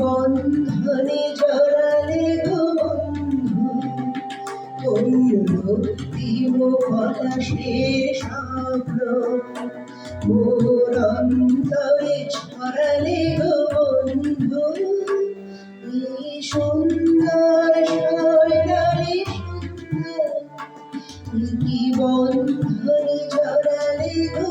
বন্ধনে জড়ালে গো বন্ধু। অন্যতিম পলাশের স্বপ্ন মোর অন্তরে ছড়ালে গো বন্ধু। সুন্দর স্বর্ণালী সুন্দর। কি বন্ধনে জড়ালে গো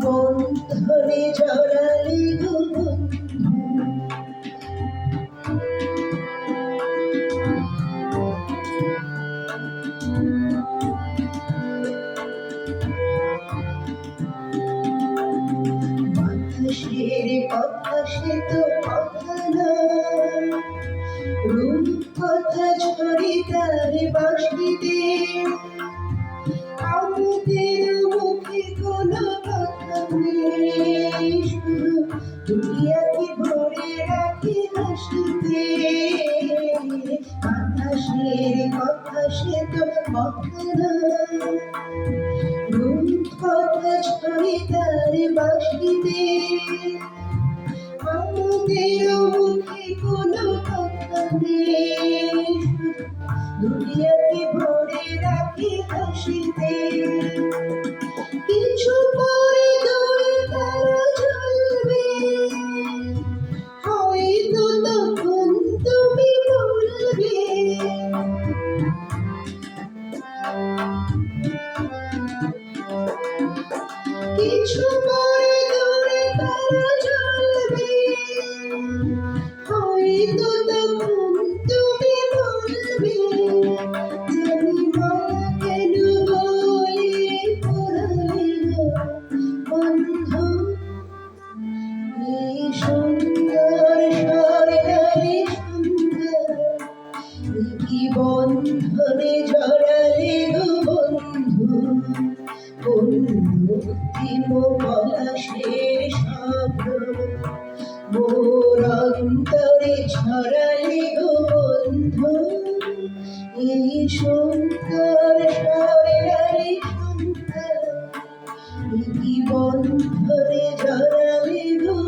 কি বন্ধনে জড়ালে কথা না রূপ কথা ঝরে তার আমাদের শুধু দুনিয়াকে ভরে রাখে হাসিতে বাতাসের কথা সে তো কথা কথা ঝরে তার বাসিতে আমাদের মুখে দুনিয়াকে কিছু পরে দূরে তারা চলবে হয়তো তখন তুমি বলবে জানি মা কেন বলে পড়ালে গো এই সুন্দর স্বর্ণালী সুন্দর কি বন্ধনে পলাশের সাগর মোর অন্তরে ছড়ালে গো বন্ধু এই সুন্দর সরারে বন্ধরে জড়ালে গো